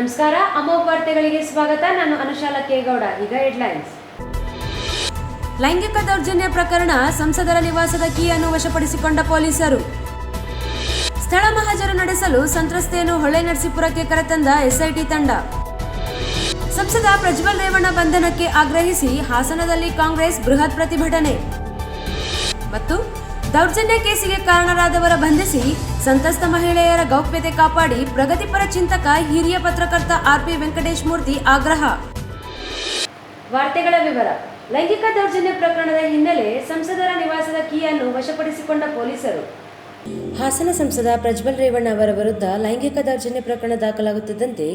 ನಮಸ್ಕಾರ, ಅಮೋಘ ವಾರ್ತೆಗಳಿಗೆ ಸ್ವಾಗತ. ನಾನು ಅನುಶಾಲ ಕೇಗೌಡ ಈಗ ಹೆಡ್ಲೈನ್ಸ್ ಲೈಂಗಿಕ ದೌರ್ಜನ್ಯ ಪ್ರಕರಣ ಸಂಸದರ ನಿವಾಸದ ಕೀಯನ್ನು ವಶಪಡಿಸಿಕೊಂಡ ಪೊಲೀಸರು. ಸ್ಥಳ ಮಹಜರು ನಡೆಸಲು ಸಂತ್ರಸ್ತೆಯನ್ನು ಹೊಳೆ ನರಸೀಪುರಕ್ಕೆ ಕರೆತಂದ ಎಸ್ಐಟಿ ತಂಡ. ಸಂಸದ ಪ್ರಜ್ವಲ್ ರೇವಣ್ಣ ಬಂಧನಕ್ಕೆ ಆಗ್ರಹಿಸಿ ಹಾಸನದಲ್ಲಿ ಕಾಂಗ್ರೆಸ್ ಬೃಹತ್ ಪ್ರತಿಭಟನೆ. ಮತ್ತು ದೌರ್ಜನ್ಯ ಕೇಸಿಗೆ ಕಾರಣರಾದವರ ಬಂಧಿಸಿ ಸಂತ್ರಸ್ತ ಮಹಿಳೆಯರ ಗೌಪ್ಯತೆ ಕಾಪಾಡಿ ಪ್ರಗತಿಪರ ಚಿಂತಕ, ಹಿರಿಯ ಪತ್ರಕರ್ತ ಆರ್ಪಿ ವೆಂಕಟೇಶ್ ಮೂರ್ತಿ ಆಗ್ರಹ. ವಾರ್ತೆಗಳ ವಿವರ. ಲೈಂಗಿಕ ದೌರ್ಜನ್ಯ ಪ್ರಕರಣದ ಹಿನ್ನೆಲೆ ಸಂಸದರ ನಿವಾಸದ ಕೀಯನ್ನು ವಶಪಡಿಸಿಕೊಂಡ ಪೊಲೀಸರು. ಹಾಸನ ಸಂಸದ ಪ್ರಜ್ವಲ್ ರೇವಣ್ಣ ಅವರ ವಿರುದ್ಧ ಲೈಂಗಿಕ ದೌರ್ಜನ್ಯ ಪ್ರಕರಣ ದಾಖಲಾಗುತ್ತಿದ್ದಂತೆ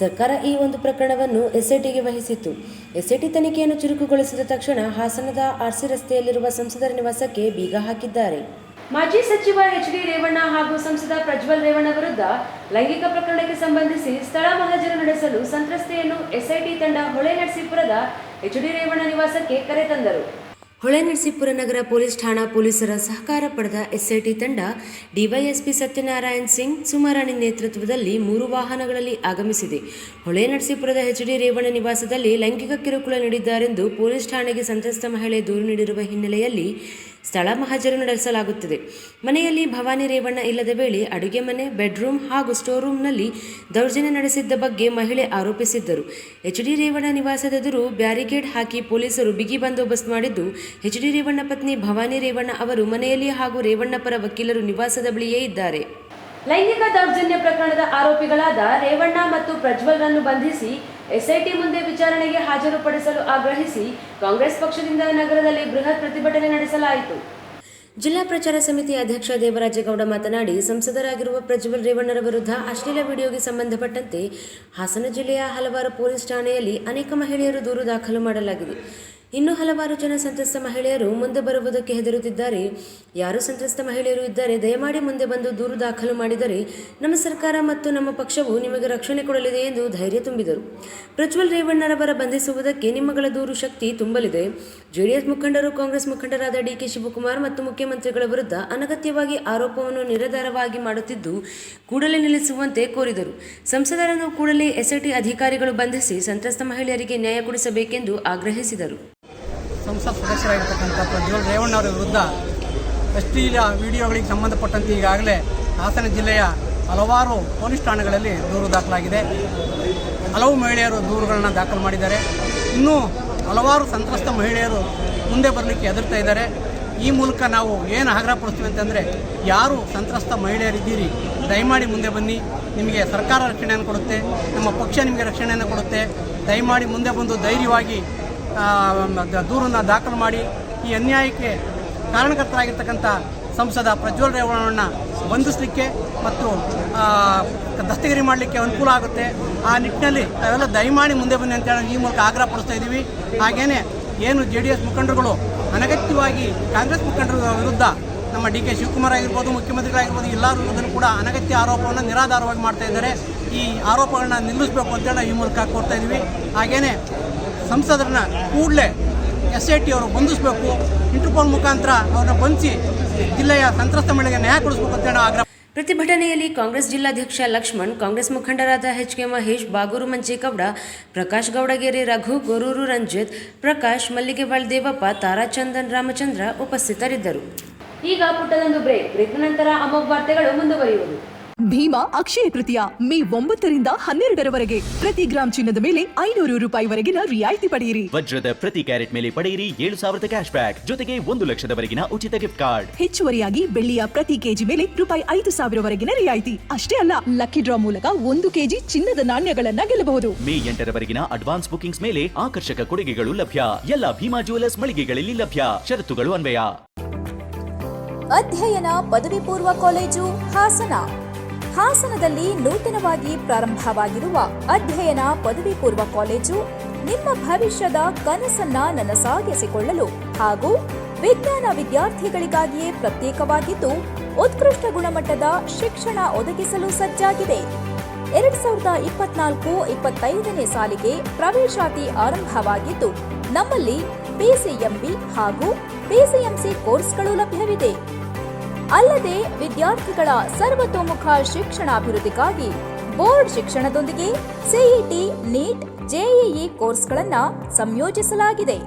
ಸರ್ಕಾರ ಈ ಒಂದು ಪ್ರಕರಣವನ್ನು ಎಸ್ಐಟಿಗೆ ವಹಿಸಿತ್ತು. ಎಸ್ಐಟಿ ತನಿಖೆಯನ್ನು ಚುರುಕುಗೊಳಿಸಿದ ತಕ್ಷಣ ಹಾಸನದ ಆರ್ಸಿ ರಸ್ತೆಯಲ್ಲಿರುವ ಸಂಸದರ ನಿವಾಸಕ್ಕೆ ಬೀಗ ಹಾಕಿದ್ದಾರೆ. ಮಾಜಿ ಸಚಿವ ಎಚ್ ಡಿ ರೇವಣ್ಣ ಹಾಗೂ ಸಂಸದ ಪ್ರಜ್ವಲ್ ರೇವಣ್ಣ ವಿರುದ್ಧ ಲೈಂಗಿಕ ಪ್ರಕರಣಕ್ಕೆ ಸಂಬಂಧಿಸಿ ಸ್ಥಳ ಮಹಜರು ನಡೆಸಲು ಸಂತ್ರಸ್ತೆಯನ್ನು ಎಸ್ಐಟಿ ತಂಡ ಹೊಳೆ ನರಸೀಪುರದ ಎಚ್ ಡಿ ರೇವಣ್ಣ ನಿವಾಸಕ್ಕೆ ಕರೆತಂದರು ಹೊಳೆ ನರಸೀಪುರ ನಗರ ಪೊಲೀಸ್ ಠಾಣಾ ಪೊಲೀಸರ ಸಹಕಾರ ಪಡೆದ ಎಸ್ಐಟಿ ತಂಡ ಡಿವೈಎಸ್ಪಿ ಸತ್ಯನಾರಾಯಣ್ ಸಿಂಗ್ ಸುಮಾರಾಣಿ ನೇತೃತ್ವದಲ್ಲಿ ಮೂರು ವಾಹನಗಳಲ್ಲಿ ಆಗಮಿಸಿದೆ. ಹೊಳೆ ನರಸೀಪುರದ ಎಚ್ ಡಿ ರೇವಣ್ಣ ನಿವಾಸದಲ್ಲಿ ಲೈಂಗಿಕ ಕಿರುಕುಳ ನೀಡಿದ್ದಾರೆಂದು ಪೊಲೀಸ್ ಠಾಣೆಗೆ ಸಂತ್ರಸ್ತ ಮಹಿಳೆ ದೂರು ನೀಡಿರುವ ಹಿನ್ನೆಲೆಯಲ್ಲಿ ಸ್ಥಳ ಮಹಜರು ನಡೆಸಲಾಗುತ್ತದೆ. ಮನೆಯಲ್ಲಿ ಭವಾನಿ ರೇವಣ್ಣ ಇಲ್ಲದ ವೇಳೆ ಅಡುಗೆ ಮನೆ, ಬೆಡ್ರೂಮ್ ಹಾಗೂ ಸ್ಟೋರ್ ರೂಮ್ನಲ್ಲಿ ದೌರ್ಜನ್ಯ ನಡೆಸಿದ್ದ ಬಗ್ಗೆ ಮಹಿಳೆ ಆರೋಪಿಸಿದ್ದರು. ಎಚ್ ಡಿ ರೇವಣ್ಣ ನಿವಾಸದೆದುರು ಬ್ಯಾರಿಕೇಡ್ ಹಾಕಿ ಪೊಲೀಸರು ಬಿಗಿ ಬಂದೋಬಸ್ತ್ ಮಾಡಿದ್ದು ಎಚ್ ಡಿ ರೇವಣ್ಣ ಪತ್ನಿ ಭವಾನಿ ರೇವಣ್ಣ ಅವರು ಮನೆಯಲ್ಲಿ ಹಾಗೂ ರೇವಣ್ಣ ಪರ ವಕೀಲರು ನಿವಾಸದ ಬಳಿಯೇ ಇದ್ದಾರೆ. ಲೈಂಗಿಕ ದೌರ್ಜನ್ಯ ಪ್ರಕರಣದ ಆರೋಪಿಗಳಾದ ರೇವಣ್ಣ ಮತ್ತು ಪ್ರಜ್ವಲ್ರನ್ನು ಬಂಧಿಸಿ ಎಸ್ಐಟಿ ಮುಂದೆ ವಿಚಾರಣೆಗೆ ಹಾಜರುಪಡಿಸಲು ಆಗ್ರಹಿಸಿ ಕಾಂಗ್ರೆಸ್ ಪಕ್ಷದಿಂದ ನಗರದಲ್ಲಿ ಬೃಹತ್ ಪ್ರತಿಭಟನೆ ನಡೆಸಲಾಯಿತು. ಜಿಲ್ಲಾ ಪ್ರಚಾರ ಸಮಿತಿ ಅಧ್ಯಕ್ಷ ದೇವರಾಜೇಗೌಡ ಮಾತನಾಡಿ, ಸಂಸದರಾಗಿರುವ ಪ್ರಜ್ವಲ್ ರೇವಣ್ಣರ ವಿರುದ್ಧ ಅಶ್ಲೀಲ ವಿಡಿಯೋಗೆ ಸಂಬಂಧಪಟ್ಟಂತೆ ಹಾಸನ ಜಿಲ್ಲೆಯ ಹಲವಾರು ಪೊಲೀಸ್ ಠಾಣೆಯಲ್ಲಿ ಅನೇಕ ಮಹಿಳೆಯರು ದೂರು ದಾಖಲು ಮಾಡಲಾಗಿದೆ. ಇನ್ನು ಹಲವಾರು ಜನ ಸಂತ್ರಸ್ತ ಮಹಿಳೆಯರು ಮುಂದೆ ಬರುವುದಕ್ಕೆ ಹೆದರುತ್ತಿದ್ದಾರೆ. ಯಾರು ಸಂತ್ರಸ್ತ ಮಹಿಳೆಯರು ಇದ್ದಾರೆ, ದಯಮಾಡಿ ಮುಂದೆ ಬಂದು ದೂರು ದಾಖಲು ಮಾಡಿದರೆ ನಮ್ಮ ಸರ್ಕಾರ ಮತ್ತು ನಮ್ಮ ಪಕ್ಷವು ನಿಮಗೆ ರಕ್ಷಣೆ ಕೊಡಲಿದೆ ಎಂದು ಧೈರ್ಯ ತುಂಬಿದರು. ಪ್ರಜ್ವಲ್ ರೇವಣ್ಣರವರ ಬಂಧಿಸುವುದಕ್ಕೆ ನಿಮ್ಮಗಳ ದೂರು ಶಕ್ತಿ ತುಂಬಲಿದೆ. ಜೆಡಿಎಸ್ ಮುಖಂಡರು, ಕಾಂಗ್ರೆಸ್ ಮುಖಂಡರಾದ ಡಿಕೆ ಶಿವಕುಮಾರ್ ಮತ್ತು ಮುಖ್ಯಮಂತ್ರಿಗಳ ವಿರುದ್ಧ ಅನಗತ್ಯವಾಗಿ ಆರೋಪವನ್ನು ನಿರಾಧಾರವಾಗಿ ಮಾಡುತ್ತಿದ್ದು, ಕೂಡಲೇ ನಿಲ್ಲಿಸುವಂತೆ ಕೋರಿದರು. ಸಂಸದರನ್ನು ಕೂಡಲೇ ಎಸ್ಐಟಿ ಅಧಿಕಾರಿಗಳು ಬಂಧಿಸಿ ಸಂತ್ರಸ್ತ ಮಹಿಳೆಯರಿಗೆ ನ್ಯಾಯ ಕೊಡಿಸಬೇಕೆಂದು ಆಗ್ರಹಿಸಿದರು. ಸಂಸತ್ ಸದಸ್ಯರಾಗಿರ್ತಕ್ಕಂಥ ಪ್ರಜ್ವಲ್ ರೇವಣ್ಣ ಅವರ ವಿರುದ್ಧ ಅಶ್ಲೀಲ ವಿಡಿಯೋಗಳಿಗೆ ಸಂಬಂಧಪಟ್ಟಂತೆ ಈಗಾಗಲೇ ಹಾಸನ ಜಿಲ್ಲೆಯ ಹಲವಾರು ಪೊಲೀಸ್ ಠಾಣೆಗಳಲ್ಲಿ ದೂರು ದಾಖಲಾಗಿದೆ. ಹಲವು ಮಹಿಳೆಯರು ದೂರುಗಳನ್ನು ದಾಖಲು ಮಾಡಿದ್ದಾರೆ. ಇನ್ನೂ ಹಲವಾರು ಸಂತ್ರಸ್ತ ಮಹಿಳೆಯರು ಮುಂದೆ ಬರಲಿಕ್ಕೆ ಹೆದರ್ತಾ ಇದ್ದಾರೆ. ಈ ಮೂಲಕ ನಾವು ಏನು ಆಗ್ರಹ ಪಡಿಸ್ತೀವಿ ಅಂತಂದರೆ, ಯಾರು ಸಂತ್ರಸ್ತ ಮಹಿಳೆಯರಿದ್ದೀರಿ, ದಯಮಾಡಿ ಮುಂದೆ ಬನ್ನಿ. ನಿಮಗೆ ಸರ್ಕಾರ ರಕ್ಷಣೆಯನ್ನು ಕೊಡುತ್ತೆ. ನಮ್ಮ ಪಕ್ಷ ನಿಮಗೆ ರಕ್ಷಣೆಯನ್ನು ಕೊಡುತ್ತೆ. ದಯಮಾಡಿ ಮುಂದೆ ಬಂದು ಧೈರ್ಯವಾಗಿ ದೂರನ್ನು ದಾಖಲು ಮಾಡಿ ಈ ಅನ್ಯಾಯಕ್ಕೆ ಕಾರಣಕರ್ತರಾಗಿರ್ತಕ್ಕಂಥ ಸಂಸದ ಪ್ರಜ್ವಲ್ ರೇವಣ್ಣನ ಬಂಧಿಸಲಿಕ್ಕೆ ಮತ್ತು ದಸ್ತಗಿರಿ ಮಾಡಲಿಕ್ಕೆ ಅನುಕೂಲ ಆಗುತ್ತೆ. ಆ ನಿಟ್ಟಿನಲ್ಲಿ ತಾವೆಲ್ಲ ದಯಮಾಡಿ ಮುಂದೆ ಬನ್ನಿ ಅಂತ ಹೇಳಿ ಈ ಮೂಲಕ ಆಗ್ರಹ ಪಡಿಸ್ತಾ ಇದ್ದೀವಿ. ಹಾಗೇನೆ ಏನು ಜೆ ಡಿ ಎಸ್ ಮುಖಂಡರುಗಳು ಅನಗತ್ಯವಾಗಿ ಕಾಂಗ್ರೆಸ್ ಮುಖಂಡರ ವಿರುದ್ಧ ನಮ್ಮ ಡಿ ಕೆ ಶಿವಕುಮಾರ್ ಆಗಿರ್ಬೋದು, ಮುಖ್ಯಮಂತ್ರಿಗಳಾಗಿರ್ಬೋದು, ಎಲ್ಲರ ವಿರುದ್ಧನೂ ಕೂಡ ಅನಗತ್ಯ ಆರೋಪವನ್ನು ನಿರಾಧಾರವಾಗಿ ಮಾಡ್ತಾ ಇದ್ದಾರೆ. ಈ ಆರೋಪಗಳನ್ನ ನಿಲ್ಲಿಸಬೇಕು ಅಂತೇಳಿ ಈ ಮೂಲಕ ಕೋರ್ತಾ ಇದ್ದೀವಿ. ಹಾಗೇನೆ ಸಂಸದರನ್ನ ಕೂಡಲೇ ಎಸ್ ಐ ಟಿ ಅವರು ಬಂಧಿಸಬೇಕು. ಇಂಟರ್ಪೋಲ್ ಮುಖಾಂತರ ಅವ್ರನ್ನ ಬಂಧಿಸಿ ಜಿಲ್ಲೆಯ ಸಂತ್ರಸ್ತ ಮಹಿಳೆಗೆ ನ್ಯಾಯ ಕೊಡಿಸಬೇಕು ಅಂತ ಹೇಳೋ ಆಗ್ರಹ. ಪ್ರತಿಭಟನೆಯಲ್ಲಿ ಕಾಂಗ್ರೆಸ್ ಜಿಲ್ಲಾಧ್ಯಕ್ಷ ಲಕ್ಷ್ಮಣ್ ಕಾಂಗ್ರೆಸ್ ಮುಖಂಡರಾದ ಎಚ್ ಕೆ ಮಹೇಶ್ ಬಾಗೂರು ಮಂಚೇಗೌಡ ಪ್ರಕಾಶ್ ಗೌಡಗೆರೆ ರಘು ಗೊರೂರು ರಂಜಿತ್ ಪ್ರಕಾಶ್ ಮಲ್ಲಿಗೆವಾಳ್ ದೇವಪ್ಪ ತಾರಾಚಂದನ್ ರಾಮಚಂದ್ರ ಉಪಸ್ಥಿತರಿದ್ದರು. ಈಗ ಪುಟ್ಟದೊಂದು ಬ್ರೇಕ್ ಬ್ರೇಕ್ ನಂತರ ಅಮೋಘ ವಾರ್ತೆಗಳು ಮುಂದುವರಿಯುವುದು. ಭೀಮಾ ಅಕ್ಷಯ ತೃತೀಯ ಮೇ ಒಂಬತ್ತರಿಂದ ಹನ್ನೆರಡರವರೆಗೆ. ಪ್ರತಿ ಗ್ರಾಂ ಚಿನ್ನದ ಮೇಲೆ ಐನೂರು ರೂಪಾಯಿವರೆಗಿನ ರಿಯಾಯಿತಿ ಪಡೆಯಿರಿ. ವಜ್ರದ ಪ್ರತಿ ಕ್ಯಾರೆಟ್ ಮೇಲೆ ಪಡೆಯಿರಿ ಏಳು ಸಾವಿರದ ಕ್ಯಾಶ್ ಬ್ಯಾಕ್. ಜೊತೆಗೆ ಒಂದು ಲಕ್ಷದವರೆಗಿನ ಉಚಿತ ಗಿಫ್ಟ್ ಕಾರ್ಡ್ ಹೆಚ್ಚುವರಿಯಾಗಿ ಬೆಳ್ಳಿಯ ಪ್ರತಿ ಕೆಜಿ ಮೇಲೆ ರೂಪಾಯಿ ಐದು ಸಾವಿರವರೆಗಿನ ರಿಯಾಯಿತಿ. ಅಷ್ಟೇ ಅಲ್ಲ ಲಕ್ಕಿ ಡ್ರಾ ಮೂಲಕ ಒಂದು ಕೆಜಿ ಚಿನ್ನದ ನಾಣ್ಯಗಳನ್ನ ಗೆಲ್ಲಬಹುದು. ಮೇ ಎಂಟರವರೆಗಿನ ಅಡ್ವಾನ್ಸ್ ಬುಕಿಂಗ್ಸ್ ಮೇಲೆ ಆಕರ್ಷಕ ಕೊಡುಗೆಗಳು ಲಭ್ಯ. ಎಲ್ಲ ಭೀಮಾ ಜುವೆಲ್ಲರ್ಸ್ ಮಳಿಗೆಗಳಲ್ಲಿ ಲಭ್ಯ. ಷರತ್ತುಗಳು ಅನ್ವಯ. ಅಧ್ಯಯನ ಪದವಿ ಪೂರ್ವ ಕಾಲೇಜು ಹಾಸನ. ಹಾಸನದಲ್ಲಿ ನೂತನವಾಗಿ ಪ್ರಾರಂಭವಾಗಿರುವ ಅಧ್ಯಯನ ಪದವಿ ಪೂರ್ವ ಕಾಲೇಜು ನಿಮ್ಮ ಭವಿಷ್ಯದ ಕನಸನ್ನ ನನಸಾಗಿಸಿಕೊಳ್ಳಲು ಹಾಗೂ ವಿಜ್ಞಾನ ವಿದ್ಯಾರ್ಥಿಗಳಿಗಾಗಿಯೇ ಪ್ರತ್ಯೇಕವಾಗಿದ್ದು ಉತ್ಕೃಷ್ಟ ಗುಣಮಟ್ಟದ ಶಿಕ್ಷಣ ಒದಗಿಸಲು ಸಜ್ಜಾಗಿದೆ. ಎರಡ್ ಸಾವಿರದ ಇಪ್ಪತ್ನಾಲ್ಕು ಇಪ್ಪತ್ತೈದನೇ ಸಾಲಿಗೆ ಪ್ರವೇಶಾತಿ ಆರಂಭವಾಗಿದ್ದು, ನಮ್ಮಲ್ಲಿ ಪಿಸಿಎಂಬಿ ಹಾಗೂ ಪಿಸಿಎಂಸಿ ಕೋರ್ಸ್ಗಳು ಲಭ್ಯವಿದೆ. ಅಲ್ಲದೆ ವಿದ್ಯಾರ್ಥಿಗಳ ಸರ್ವತೋಮುಖ ಶಿಕ್ಷಣಾಭಿವೃದ್ಧಿಗಾಗಿ ಬೋರ್ಡ್ ಶಿಕ್ಷಣದೊಂದಿಗೆ ಸಿಇಟಿ ನೀಟ್ ಜೆಇಇ ಕೋರ್ಸ್ಗಳನ್ನು ಸಂಯೋಜಿಸಲಾಗಿದೆ.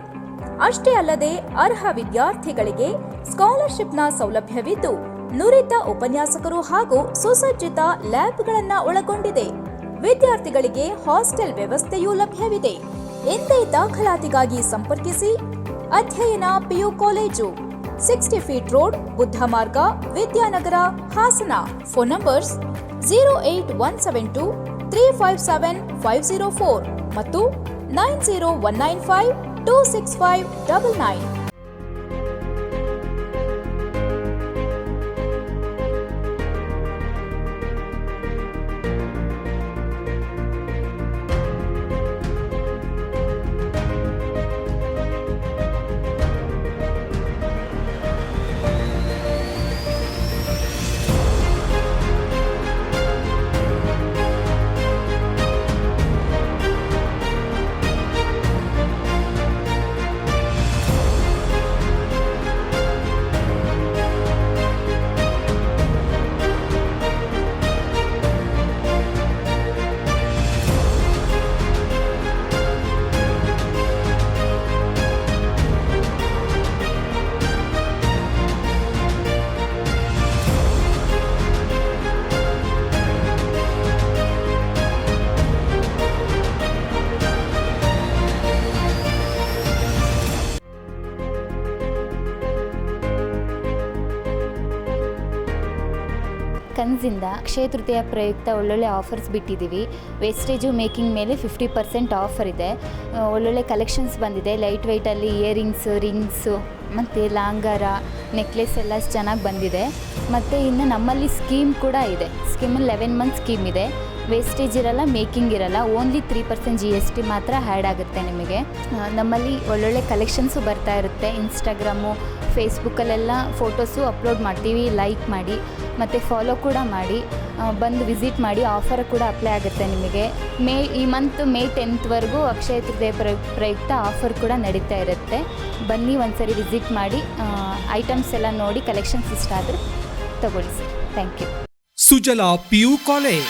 ಅಷ್ಟೇ ಅಲ್ಲದೆ ಅರ್ಹ ವಿದ್ಯಾರ್ಥಿಗಳಿಗೆ ಸ್ಕಾಲರ್ಶಿಪ್ನ ಸೌಲಭ್ಯವಿದ್ದು ನುರಿತ ಉಪನ್ಯಾಸಕರು ಹಾಗೂ ಸುಸಜ್ಜಿತ ಲ್ಯಾಬ್ಗಳನ್ನು ಒಳಗೊಂಡಿದೆ. ವಿದ್ಯಾರ್ಥಿಗಳಿಗೆ ಹಾಸ್ಟೆಲ್ ವ್ಯವಸ್ಥೆಯೂ ಲಭ್ಯವಿದೆ. ಎಂದೇ ದಾಖಲಾತಿಗಾಗಿ ಸಂಪರ್ಕಿಸಿ Adhyayana PU college. Sixty feet road, Buddha Marga, Vidyanagar, Hassan. Phone numbers zero eight one seven two three five seven five zero four ಮತ್ತು nine zero one nine five two six five double nine ಕನ್ಸಿಂದ Akshaya Tritiya ಪ್ರಯುಕ್ತ ಒಳ್ಳೊಳ್ಳೆ offers ಬಿಟ್ಟಿದ್ದೀವಿ. Wastage making ಮೇಲೆ fifty percent offer ಇದೆ. ಒಳ್ಳೊಳ್ಳೆ collections ಬಂದಿದೆ. Light ವೆಯ್ಟಲ್ಲಿ earrings, rings, ಮತ್ತು ಲಾಂಗಾರ, necklace ಎಲ್ಲ ಚೆನ್ನಾಗಿ ಬಂದಿದೆ. ಮತ್ತು ಇನ್ನು ನಮ್ಮಲ್ಲಿ ಸ್ಕೀಮ್ ಕೂಡ ಇದೆ. ಸ್ಕೀಮಲ್ಲಿ ಲೆವೆನ್ ಮಂತ್ ಸ್ಕೀಮ್ ಇದೆ. ವೇಸ್ಟೇಜ್ ಇರಲ್ಲ, ಮೇಕಿಂಗ್ ಇರಲ್ಲ, only three percent G S T ಮಾತ್ರ ಹ್ಯಾಡ್ ಆಗುತ್ತೆ ನಿಮಗೆ. ನಮ್ಮಲ್ಲಿ ಒಳ್ಳೊಳ್ಳೆ ಕಲೆಕ್ಷನ್ಸು ಬರ್ತಾ ಇರುತ್ತೆ. ಇನ್ಸ್ಟಾಗ್ರಾಮು ಫೇಸ್ಬುಕ್ಕಲ್ಲೆಲ್ಲ ಫೋಟೋಸು ಅಪ್ಲೋಡ್ ಮಾಡ್ತೀವಿ ಲೈಕ್ ಮಾಡಿ, ಮತ್ತು ಫಾಲೋ ಕೂಡ ಮಾಡಿ ಬಂದು ವಿಸಿಟ್ ಮಾಡಿ ಆಫರ್ ಕೂಡ ಅಪ್ಲೈ ಆಗುತ್ತೆ ನಿಮಗೆ. ಮೇ, ಈ ಮಂತ್ ಮೇ ಟೆಂತ್ವರೆಗೂ ಅಕ್ಷಯ ತೃತೀಯ ಪ್ರ, ಪ್ರಯುಕ್ತ ಆಫರ್ ಕೂಡ ನಡೀತಾ ಇರುತ್ತೆ. ಬನ್ನಿ ಒಂದ್ಸರಿ ವಿಸಿಟ್ ಮಾಡಿ ಐಟಮ್ಸ್ ಎಲ್ಲ ನೋಡಿ ಕಲೆಕ್ಷನ್ಸ್ ಇಷ್ಟ ಆದರೆ ತಗೊಳ್ಳಿ sir thank you Sujala PU college.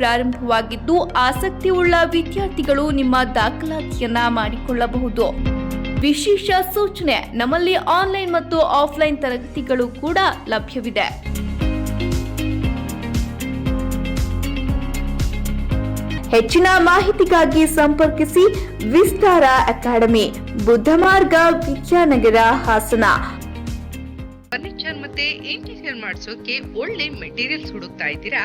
ಪ್ರಾರಂಭವಾಗಿದ್ದು ಆಸಕ್ತಿಯುಳ್ಳ ವಿದ್ಯಾರ್ಥಿಗಳು ನಿಮ್ಮ ದಾಖಲಾತಿಯನ್ನ ಮಾಡಿಕೊಳ್ಳಬಹುದು. ವಿಶೇಷ ಸೂಚನೆ ನಮ್ಮಲ್ಲಿ ಆನ್ಲೈನ್ ಮತ್ತು ಆಫ್ಲೈನ್ ತರಗತಿಗಳು ಕೂಡ ಲಭ್ಯವಿದೆ. ಹೆಚ್ಚಿನ ಮಾಹಿತಿಗಾಗಿ ಸಂಪರ್ಕಿಸಿ ವಿಸ್ತಾರ ಅಕಾಡೆಮಿ, ಬುದ್ಧಮಾರ್ಗ ವಿದ್ಯಾನಗರ ಹಾಸನ. ಫರ್ನಿಚರ್ ಮತ್ತೆ ಇಂಟೀರಿಯರ್ ಮಾಡಿಸೋಕೆ ಒಳ್ಳೆ ಮೆಟೀರಿಯಲ್ಸ್ ಹುಡುಕ್ತಾ ಇದ್ದೀರಾ?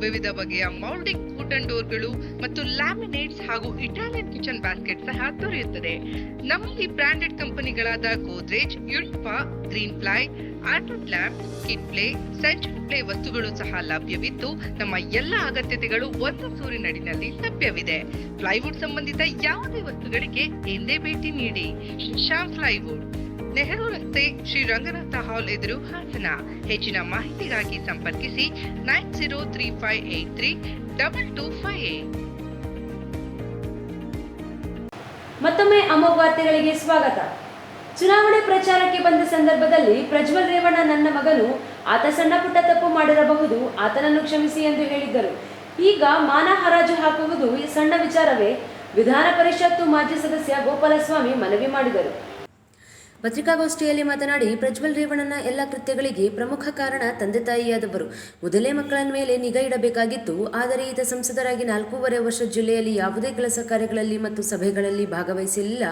ವಿವಿಧ ಬಗೆಯ ಮೌಲ್ಡಿಂಗ್ ವುಡನ್ ಡೋರ್ಗಳು ಮತ್ತು ಲ್ಯಾಮಿನೇಟ್ಸ್ ಹಾಗೂ ಇಟಾಲಿಯನ್ ಕಿಚನ್ ಬ್ಯಾಸ್ಕೆಟ್ ಸಹ ದೊರೆಯುತ್ತದೆ. ನಮ್ಮಲ್ಲಿ ಬ್ರಾಂಡೆಡ್ ಕಂಪನಿಗಳಾದ ಗೋದ್ರೇಜ್ ಯುಲ್ಪಾ ಗ್ರೀನ್ ಪ್ಲೈ ಆರ್ಟನ್ ಲ್ಯಾಂಪ್ ಕಿಟ್ ಪ್ಲೇ ಸೆಂಚುರಿ ಪ್ಲೇ ವಸ್ತುಗಳು ಸಹ ಲಭ್ಯವಿದ್ದು, ನಮ್ಮ ಎಲ್ಲ ಅಗತ್ಯತೆಗಳು ಒಂದು ಸೂರಿನಡಿನಲ್ಲಿ ಲಭ್ಯವಿದೆ. ಪ್ಲೈವುಡ್ ಸಂಬಂಧಿತ ಯಾವುದೇ ವಸ್ತುಗಳಿಗೆ ಎಂದೇ ಭೇಟಿ ನೀಡಿ. ಶ್ಯಾಮ್ ಪ್ಲೈವುಡ್. ನೆಹರು ರಸ್ತೆ ಶ್ರೀ ರಂಗನಾಥ ಹಾಲ್ ಎದುರು ಹಾಸನ. ಹೆಚ್ಚಿನ ಮಾಹಿತಿಗಾಗಿ ಸಂಪರ್ಕಿಸಿ nine zero three five eight three double two five eight. ಮತ್ತೊಮ್ಮೆ ಅಮೋಘ ವಾರ್ತೆಗಳಿಗೆ ಸ್ವಾಗತ. ಚುನಾವಣೆ ಪ್ರಚಾರಕ್ಕೆ ಬಂದ ಸಂದರ್ಭದಲ್ಲಿ ಪ್ರಜ್ವಲ್ ರೇವಣ್ಣ ನನ್ನ ಮಗನು, ಆತ ಸಣ್ಣ ಪುಟ್ಟ ತಪ್ಪು ಮಾಡಿರಬಹುದು, ಆತನನ್ನು ಕ್ಷಮಿಸಿ ಎಂದು ಹೇಳಿದ್ದರು. ಈಗ ಮಾನ ಹರಾಜು ಹಾಕುವುದು ಸಣ್ಣ ವಿಚಾರವೇ. ವಿಧಾನ ಪರಿಷತ್ತು ಮಾಜಿ ಸದಸ್ಯ ಗೋಪಾಲಸ್ವಾಮಿ ಮನವಿ ಮಾಡಿದರು. ಪತ್ರಿಕಾಗೋಷ್ಠಿಯಲ್ಲಿ ಮಾತನಾಡಿ, ಪ್ರಜ್ವಲ್ ರೇವಣ್ಣನ ಎಲ್ಲ ಕೃತ್ಯಗಳಿಗೆ ಪ್ರಮುಖ ಕಾರಣ ತಂದೆ ತಾಯಿಯಾದವರು. ಮೊದಲೇ ಮಕ್ಕಳ ಮೇಲೆ ನಿಗಾ ಇಡಬೇಕಾಗಿತ್ತು. ಆದರೆ ಈತ ಸಂಸದರಾಗಿ ನಾಲ್ಕೂವರೆ ವರ್ಷ ಜಿಲ್ಲೆಯಲ್ಲಿ ಯಾವುದೇ ಕೆಲಸ ಕಾರ್ಯಗಳಲ್ಲಿ ಮತ್ತು ಸಭೆಗಳಲ್ಲಿ ಭಾಗವಹಿಸಲಿಲ್ಲ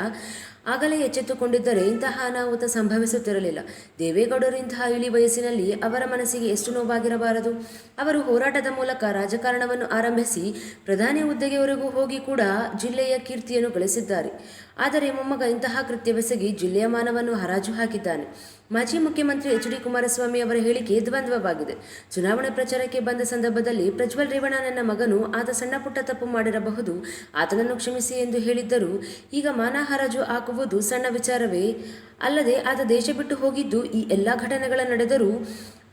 ಆಗಲೇ ಎಚ್ಚೆತ್ತುಕೊಂಡಿದ್ದರೆ ಇಂತಹ ಅನಾಹುತ ಸಂಭವಿಸುತ್ತಿರಲಿಲ್ಲ. ದೇವೇಗೌಡರು ಇಂತಹ ಇಳಿ ವಯಸ್ಸಿನಲ್ಲಿ ಅವರ ಮನಸ್ಸಿಗೆ ಎಷ್ಟು ನೋವಾಗಿರಬಾರದು? ಅವರು ಹೋರಾಟದ ಮೂಲಕ ರಾಜಕಾರಣವನ್ನು ಆರಂಭಿಸಿ ಪ್ರಧಾನಿ ಹುದ್ದೆಗೆವರೆಗೂ ಹೋಗಿ ಕೂಡ ಜಿಲ್ಲೆಯ ಕೀರ್ತಿಯನ್ನು ಗಳಿಸಿದ್ದಾರೆ. ಆದರೆ ಮೊಮ್ಮಗ ಇಂತಹ ಕೃತ್ಯವೆಸಗಿ ಜಿಲ್ಲೆಯ ಮಾನವನ್ನು ಹರಾಜು ಹಾಕಿದ್ದಾನೆ. ಮಾಜಿ ಮುಖ್ಯಮಂತ್ರಿ ಎಚ್ ಡಿ ಕುಮಾರಸ್ವಾಮಿ ಅವರ ಹೇಳಿಕೆ ದ್ವಂದ್ವವಾಗಿದೆ. ಚುನಾವಣೆ ಪ್ರಚಾರಕ್ಕೆ ಬಂದ ಸಂದರ್ಭದಲ್ಲಿ ಪ್ರಜ್ವಲ್ ರೇವಣ್ಣ ನನ್ನ ಮಗನು, ಆತ ಸಣ್ಣ ಪುಟ್ಟ ತಪ್ಪು ಮಾಡಿರಬಹುದು, ಆತನನ್ನು ಕ್ಷಮಿಸಿ ಎಂದು ಹೇಳಿದ್ದರು. ಈಗ ಮಾನ ಹರಾಜು ಹಾಕುವುದು ಸಣ್ಣ ವಿಚಾರವೇ ಅಲ್ಲದೆ ಆತ ದೇಶ ಬಿಟ್ಟು ಹೋಗಿದ್ದು ಈ ಎಲ್ಲ ಘಟನೆಗಳ ನಡೆದರೂ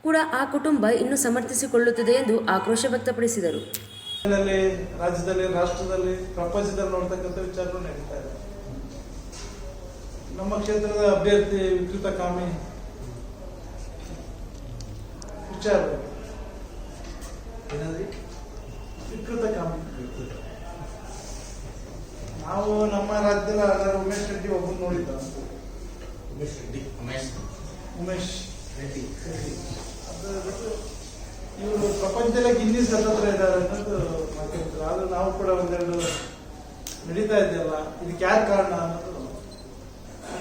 ಕೂಡ ಆ ಕುಟುಂಬ ಇನ್ನೂ ಸಮರ್ಥಿಸಿಕೊಳ್ಳುತ್ತದೆ ಎಂದು ಆಕ್ರೋಶ ವ್ಯಕ್ತಪಡಿಸಿದರು. ರಾಜ್ಯದಲ್ಲಿ, ರಾಷ್ಟ್ರದಲ್ಲಿ ಪ್ರಪಂಚದಲ್ಲಿ ನೋಡ್ತಕ್ಕಂಥ ನಡೀತಾ ನಮ್ಮ ಕ್ಷೇತ್ರದ ಅಭ್ಯರ್ಥಿ ವಿಕೃತ ಕಾಮಿ. ವಿಚಾರ ವಿಕೃತ ಕಾಮಿ. ನಾವು ನಮ್ಮ ರಾಜ್ಯದಲ್ಲಿ ಆಗ ಉಮೇಶ್ ರೆಡ್ಡಿ ಒಬ್ಬರು ನೋಡಿದ್ದ. ಉಮೇಶ್ ರೆಡ್ಡಿ ಉಮೇಶ್. ರೆಡ್ಡಿ ಅದು ಬಿಟ್ಟು ಇವರು ಪ್ರಪಂಚದಲ್ಲೇ ಗಿನ್ನಿಸ್ ಹತ್ರ ಇದ್ದಾರೆ ಅನ್ನೋದು ಮಾತಾಡ್ತಾರೆ. ಆದ್ರೆ ನಾವು ಕೂಡ ಒಂದೆರಡು ನಡೀತಾ ಇದೆಯಲ್ಲ. ಇದಕ್ಕೆ ಯಾರು ಕಾರಣ ಅನ್ನೋದು